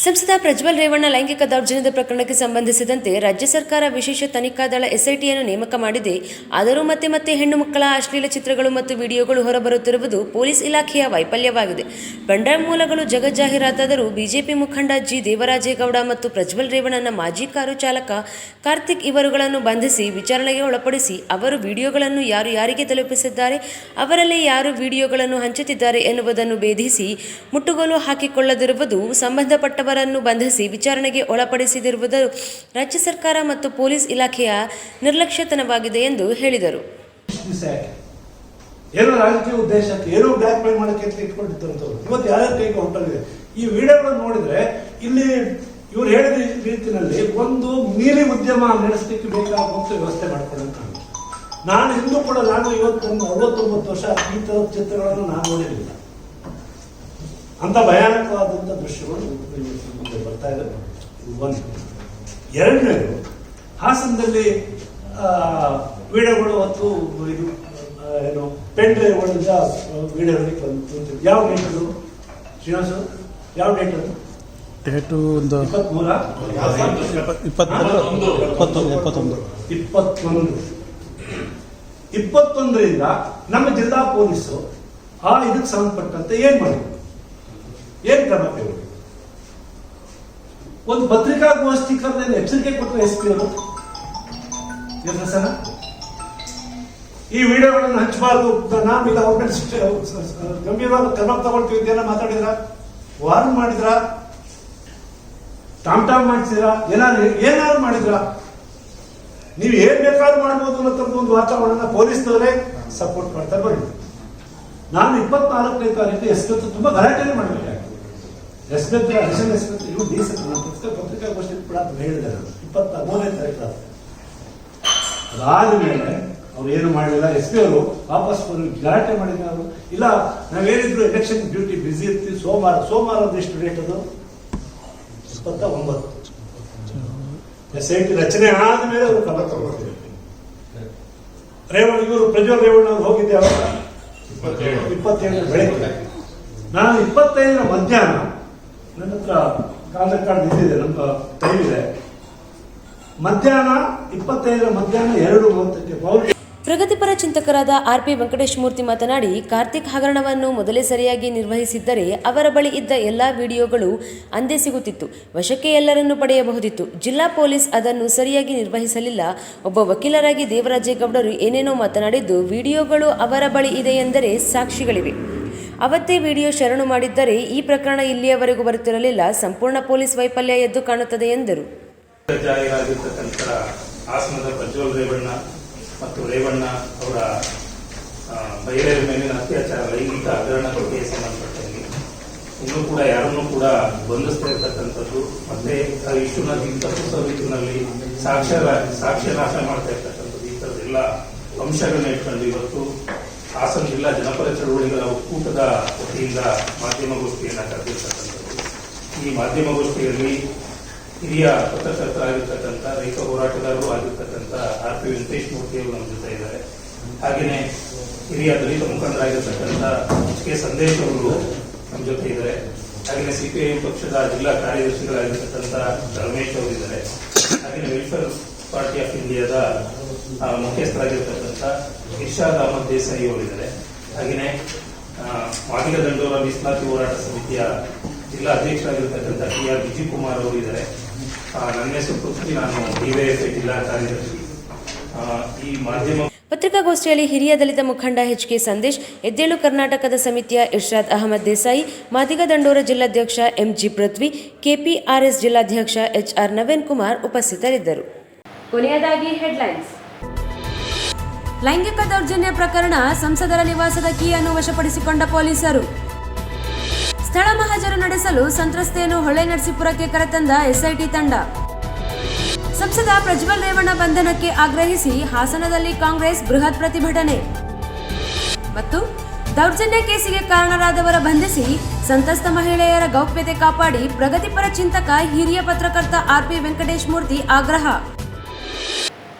ಸಂಸದ ಪ್ರಜ್ವಲ್ ರೇವಣ್ಣ ಲೈಂಗಿಕ ದೌರ್ಜನ್ಯದ ಪ್ರಕರಣಕ್ಕೆ ಸಂಬಂಧಿಸಿದಂತೆ ರಾಜ್ಯ ಸರ್ಕಾರ ವಿಶೇಷ ತನಿಖಾ ದಳ ಎಸ್ಐಟಿಯನ್ನು ನೇಮಕ ಮಾಡಿದೆ. ಆದರೂ ಮತ್ತೆ ಮತ್ತೆ ಹೆಣ್ಣು ಮಕ್ಕಳ ಅಶ್ಲೀಲ ಚಿತ್ರಗಳು ಮತ್ತು ವಿಡಿಯೋಗಳು ಹೊರಬರುತ್ತಿರುವುದು ಪೊಲೀಸ್ ಇಲಾಖೆಯ ವೈಫಲ್ಯವಾಗಿದೆ. ಬಂಡಾಯ ಮೂಲಗಳು ಜಗಜ್ಜಾಹೀರಾತಾದರೂ ಬಿಜೆಪಿ ಮುಖಂಡ ಜಿ ದೇವರಾಜೇಗೌಡ ಮತ್ತು ಪ್ರಜ್ವಲ್ ರೇವಣ್ಣನ ಮಾಜಿ ಕಾರು ಚಾಲಕ ಕಾರ್ತಿಕ್ ಇವರುಗಳನ್ನು ಬಂಧಿಸಿ ವಿಚಾರಣೆಗೆ ಒಳಪಡಿಸಿ ಅವರು ವಿಡಿಯೋಗಳನ್ನು ಯಾರು ಯಾರಿಗೆ ತಲುಪಿಸಿದ್ದಾರೆ, ಅವರಲ್ಲಿ ಯಾರು ವಿಡಿಯೋಗಳನ್ನು ಹಂಚುತ್ತಿದ್ದಾರೆ ಎನ್ನುವುದನ್ನು ಭೇದಿಸಿ ಮುಟ್ಟುಗೋಲು ಹಾಕಿಕೊಳ್ಳದಿರುವುದು ಸಂಬಂಧಪಟ್ಟವರನ್ನು ಬಂಧಿಸಿ ವಿಚಾರಣೆಗೆ ಒಳಪಡಿಸಿದಿರುವುದು ರಾಜ್ಯ ಸರ್ಕಾರ ಮತ್ತು ಪೊಲೀಸ್ ಇಲಾಖೆಯ ನಿರ್ಲಕ್ಷ್ಯತನವಾಗಿದೆ ಎಂದು ಹೇಳಿದರು. ಏನೋ ರಾಜಕೀಯ ಉದ್ದೇಶಕ್ಕೆ ಏನೋ ಬ್ಲ್ಯಾಕ್ ಮೇಲ್ ಮಾಡಕ್ಕೆ ಅಂತ ಇಟ್ಕೊಂಡಿದ್ದಂಥವ್ರು. ಇವತ್ತು ಯಾರ ಕೈಗೆ ಹೊಂಟೋಗಿದೆ? ಈ ವಿಡಿಯೋಗಳನ್ನು ನೋಡಿದ್ರೆ ಇಲ್ಲಿ ಇವ್ರು ಹೇಳಿದ ರೀತಿಯಲ್ಲಿ ಒಂದು ನೀಲಿ ಉದ್ಯಮ ನಡೆಸಲಿಕ್ಕೆ ಬೇಕಾಗುವಂತ ವ್ಯವಸ್ಥೆ ಮಾಡ್ಕೊಳ್ಳಂತ ನಾನು ಹಿಂದೂ ಕೂಡ ನಾನು ಇವತ್ತು ಒಂದು ಅರವತ್ತೊಂಬತ್ತು ವರ್ಷ ಈ ಥರದ ಚಿತ್ರಗಳನ್ನು ನಾನು ನೋಡಿರಲಿಲ್ಲ. ಅಂತ ಭಯಾನಕವಾದಂಥ ದೃಶ್ಯಗಳು ಮುಂದೆ ಬರ್ತಾ ಇದೆ. ಇದು ಒಂದು. ಎರಡನೇದು ಹಾಸನದಲ್ಲಿ ವಿಡಿಯೋಗಳು ಮತ್ತು ಇದು ಏನು ಪೆನ್ ಡ್ರೈವ್ಗಳಿಂದ ವಿಡಿಯೋಗಳಿಗೆ ಬಂತು ಯಾವ ಡೇಟ್ ಅದು? ಶ್ರೀನಿವಾಸ ಯಾವ ಡೇಟ್ ಅದು? ಡೇಟು ಒಂದು ಇಪ್ಪತ್ಮೂರ? ಇಪ್ಪತ್ತೊಂದು ಇಪ್ಪತ್ತೊಂದು ಇಪ್ಪತ್ತೊಂದು. ಇಪ್ಪತ್ತೊಂದು. ಇಪ್ಪತ್ತೊಂದರಿಂದ ನಮ್ಮ ಜಿಲ್ಲಾ ಪೊಲೀಸು ಆ ಇದಕ್ಕೆ ಸಂಬಂಧಪಟ್ಟಂತೆ ಏನು ಮಾಡಿದ್ರು? ಏನ್ ಕ್ರಮ ಕೈಗೊಂಡ್ರು ಒಂದು ಪತ್ರಿಕಾಗೋಷ್ಠಿ ಕರೆದಲ್ಲಿ ಎಚ್ಚರಿಕೆ ಕೊಟ್ಟರು ಎಸ್ ಪಿ ಅವರು. ಎಸ್ ಈ ವಿಡಿಯೋಗಳನ್ನು ಹಂಚಬಾರ್ದು ನಾವು ಈಗ ಅವ್ರ ಗಂಭೀರವಾದ ಕ್ರಮ ತಗೊಳ್ತೀವಿ ಅಂತ ಮಾತಾಡಿದ್ರ? ವಾರ್ನ್ ಮಾಡಿದ್ರ? ಟಾಮ್ ಟಾಮ್ ಮಾಡಿಸಿದ್ರ? ಏನಾದ್ರು ಏನಾದ್ರು ಮಾಡಿದ್ರ? ನೀವು ಏನ್ ಬೇಕಾದ್ರೂ ಮಾಡ್ಬೋದು ಅನ್ನೋ ಒಂದು ವಾತಾವರಣ ಪೊಲೀಸ್ನವರೇ ಸಪೋರ್ಟ್ ಮಾಡ್ತಾ ಬರ್ಲಿ ನಾನು ಇಪ್ಪತ್ನಾಲ್ಕನೇ ತಾರೀಕು ಎಸ್ ತುಂಬಾ ಗಲಾಟೆನೇ ಮಾಡಬೇಕಾಗ್ತದೆ ಎಸ್ ಪಿ ರೆಸ್ಪೆಕ್ಟ್ ಬೇಸಿಕ್ ಇವ್ರು ಡೀಸೆಂಟ್ ಪುಸ್ತಕ ಪತ್ರಿಕಾಗೋಷ್ಠಿ ಕೂಡ ಅಂತ ಹೇಳಿದೆ ನಾನು ಇಪ್ಪತ್ತ ಮೂರನೇ ತಾರೀಕು ಅದಾದ ಮೇಲೆ ಅವ್ರು ಏನು ಮಾಡಲಿಲ್ಲ ಎಸ್ ಪಿ ಅವರು ವಾಪಸ್ ಬರೋ ಗಲಾಟೆ ಮಾಡಿದ್ರು ಅವರು. ಇಲ್ಲ ನಾವೇನಿದ್ರು ಎಲೆಕ್ಷನ್ ಡ್ಯೂಟಿ ಬ್ಯುಸಿ ಇರ್ತೀವಿ ಸೋಮವಾರ ಸೋಮವಾರ ಎಷ್ಟು ಡೇಟ್ ಅದು? ಇಪ್ಪತ್ತ ಒಂಬತ್ತು. ಎಸ್ ಐ ಟಿ ರಚನೆ ಆದ್ಮೇಲೆ ಅವರು ಕ್ರಮ ತಗೊಳ್ತೀವಿ ರೇವಣ್ಣ ಇವರು ಪ್ರಜ್ವಲ್ ರೇವಣ್ಣ ಅವ್ರು ಹೋಗಿದ್ದೆ ಅವಾಗ? ಇಪ್ಪತ್ತೇಳರ ಬೆಳಗ್ಗೆ. ನಾನು ಇಪ್ಪತ್ತೈದರ ಮಧ್ಯಾಹ್ನ ನನ್ನ ಹತ್ರ ಕಾಲ ಕಾರ್ಡ್ ನಮ್ಮ ಟೈಮ್ ಇದೆ. ಮಧ್ಯಾಹ್ನ ಇಪ್ಪತ್ತೈದರ ಎರಡು ಮೂವತ್ತಕ್ಕೆ ಪೌರ್ ಪ್ರಗತಿಪರ ಚಿಂತಕರಾದ ಆರ್ ಪಿ ವೆಂಕಟೇಶ್ ಮೂರ್ತಿ ಮಾತನಾಡಿ, ಕಾರ್ತಿಕ್ ಹಗರಣವನ್ನು ಮೊದಲೇ ಸರಿಯಾಗಿ ನಿರ್ವಹಿಸಿದ್ದರೆ ಅವರ ಬಳಿ ಇದ್ದ ಎಲ್ಲಾ ವಿಡಿಯೋಗಳು ಅಂದೇ ಸಿಗುತ್ತಿತ್ತು. ವಶಕ್ಕೆ ಎಲ್ಲರನ್ನು ಪಡೆಯಬಹುದಿತ್ತು. ಜಿಲ್ಲಾ ಪೊಲೀಸ್ ಅದನ್ನು ಸರಿಯಾಗಿ ನಿರ್ವಹಿಸಲಿಲ್ಲ. ಒಬ್ಬ ವಕೀಲರಾಗಿ ದೇವರಾಜೇಗೌಡರು ಏನೇನೋ ಮಾತನಾಡಿದ್ದು, ವಿಡಿಯೋಗಳು ಅವರ ಬಳಿ ಇದೆ ಎಂದರೆ ಸಾಕ್ಷಿಗಳಿವೆ. ಅವತ್ತೇ ವಿಡಿಯೋ ಶರಣು ಮಾಡಿದ್ದರೆ ಈ ಪ್ರಕರಣ ಇಲ್ಲಿಯವರೆಗೂ ಬರುತ್ತಿರಲಿಲ್ಲ. ಸಂಪೂರ್ಣ ಪೊಲೀಸ್ ವೈಫಲ್ಯ ಎದ್ದು ಕಾಣುತ್ತದೆ ಎಂದರು. ಹಾಸನದ ಪ್ರಜ್ವಲ್ ರೇವಣ್ಣ ಮತ್ತು ರೇವಣ್ಣ ಅವರ ಮಹಿಳೆಯರ ಮೇಲಿನ ಅತ್ಯಾಚಾರ, ಲೈಂಗಿಕ ಹಗರಣಕ್ಕೆ ಸಂಬಂಧಪಟ್ಟಂಗೆ ಇನ್ನೂ ಕೂಡ ಯಾರನ್ನೂ ಕೂಡ ಬಂಧಿಸ್ತಾ ಇರ್ತಕ್ಕಂಥದ್ದು, ಮತ್ತೆ ಇಶ್ಯೂನ ತಪ್ಪಿಸೋ ರೀತಿಯಲ್ಲಿ ಸಾಕ್ಷ್ಯ ಸಾಕ್ಷ್ಯ ನಾಶ ಮಾಡ್ತಾ ಇರ್ತಕ್ಕಂಥದ್ದು, ಈ ಥರದ್ದೆಲ್ಲ ಅಂಶಗಳನ್ನ ಇಟ್ಕೊಂಡು ಇವತ್ತು ಹಾಸನ ಜಿಲ್ಲಾ ಜನಪದ ಚಳುವಳಿಗಳ ಒಕ್ಕೂಟದ ವತಿಯಿಂದ ಮಾಧ್ಯಮಗೋಷ್ಠಿಯನ್ನು ಕರೆದಿರ್ತಕ್ಕಂಥದ್ದು. ಈ ಮಾಧ್ಯಮಗೋಷ್ಠಿಯಲ್ಲಿ ಹಿರಿಯ ಪತ್ರಕರ್ತರಾಗಿರ್ತಕ್ಕಂಥ, ರೈತ ಹೋರಾಟಗಾರರು ಆಗಿರ್ತಕ್ಕಂಥ ಆರ್ ಪಿ ವೆಂಕಟೇಶ್ ಮೂರ್ತಿ ಅವರು ನಮ್ಮ ಜೊತೆ ಇದ್ದಾರೆ. ಹಾಗೆಯೇ ಹಿರಿಯ ದಲಿತ ಮುಖಂಡರಾಗಿರ್ತಕ್ಕಂಥ ಎಚ್ ಕೆ ಸಂದೇಶ್ ಅವರು ನಮ್ಮ ಜೊತೆ ಇದ್ದಾರೆ. ಹಾಗೆಯೇ ಸಿಪಿಐಎಂ ಪಕ್ಷದ ಜಿಲ್ಲಾ ಕಾರ್ಯದರ್ಶಿಗಳಾಗಿರ್ತಕ್ಕಂಥ ರಮೇಶ್ ಅವರು ಇದ್ದಾರೆ. ಹಾಗೆಯೇ ವೆಲ್ಫೇರ್ ಪಾರ್ಟಿ ಆಫ್ ಇಂಡಿಯಾದ ಮುಖ್ಯಸ್ಥರಾಗಿರ್ತಕ್ಕಂಥ ಇರ್ಷಾದ್ ಅಹಮದ್ ದೇಸಾಯಿ ಅವರಿದ್ದಾರೆ. ಹಾಗೆಯೇ ಮಾದಿಗ ದಂಡೋರ ಮೀಸಲಾತಿ ಹೋರಾಟ ಸಮಿತಿಯ ಜಿಲ್ಲಾ ಅಧ್ಯಕ್ಷರಾಗಿರ್ತಕ್ಕಂಥ ಟಿ ಆರ್ ವಿಜಯ್ ಕುಮಾರ್ ಅವರು ಇದ್ದಾರೆ ಆ, ನನ್ನ ಹೆಸರು ಪೃಥ್ವಿ ನಾನು ಡಿವೈಎಫ್ಐ ಜಿಲ್ಲಾ ಕಾರ್ಯದರ್ಶಿ. ಈ ಮಾಧ್ಯಮ ಪತ್ರಿಕಾಗೋಷ್ಠಿಯಲ್ಲಿ ಹಿರಿಯ ದಲಿತ ಮುಖಂಡ ಎಚ್ ಕೆ ಸಂದೇಶ್ ಎದ್ದೇಳು ಕರ್ನಾಟಕದ ಸಮಿತಿಯ ಇರ್ಷಾದ್ ಅಹಮದ್ ದೇಸಾಯಿ ಮಾದಿಗ ದಂಡೋರ ಜಿಲ್ಲಾಧ್ಯಕ್ಷ ಎಂಜಿ ಪೃಥ್ವಿ ಕೆಪಿಆರ್ಎಸ್ ಜಿಲ್ಲಾಧ್ಯಕ್ಷ ಎಚ್ ಆರ್ ನವೀನ್ ಕುಮಾರ್ ಉಪಸ್ಥಿತರಿದ್ದರು. ಕೊನೆಯದಾಗಿ ಹೆಡ್ಲೈನ್ಸ್ ಲೈಂಗಿಕ ದೌರ್ಜನ್ಯ ಪ್ರಕರಣ ಸಂಸದರ ನಿವಾಸದ ಕೀಯನ್ನು ವಶಪಡಿಸಿಕೊಂಡ ಪೊಲೀಸರು. ಸ್ಥಳ ಮಹಜರು ನಡೆಸಲು ಸಂತ್ರಸ್ತೆಯನ್ನು ಹೊಳೆ ನರಸೀಪುರಕ್ಕೆ ಕರೆತಂದ ಎಸ್ಐಟಿ ತಂಡ. ಸಂಸದ ಪ್ರಜ್ವಲ್ ರೇವಣ್ಣ ಬಂಧನಕ್ಕೆ ಆಗ್ರಹಿಸಿ ಹಾಸನದಲ್ಲಿ ಕಾಂಗ್ರೆಸ್ ಬೃಹತ್ ಪ್ರತಿಭಟನೆ. ಮತ್ತು ದೌರ್ಜನ್ಯ ಕೇಸಿಗೆ ಕಾರಣರಾದವರ ಬಂಧಿಸಿ ಸಂತ್ರಸ್ತ ಮಹಿಳೆಯರ ಗೌಪ್ಯತೆ ಕಾಪಾಡಿ ಪ್ರಗತಿಪರ ಚಿಂತಕ ಹಿರಿಯ ಪತ್ರಕರ್ತ ಆರ್ಪಿ ವೆಂಕಟೇಶ್ ಮೂರ್ತಿ ಆಗ್ರಹ.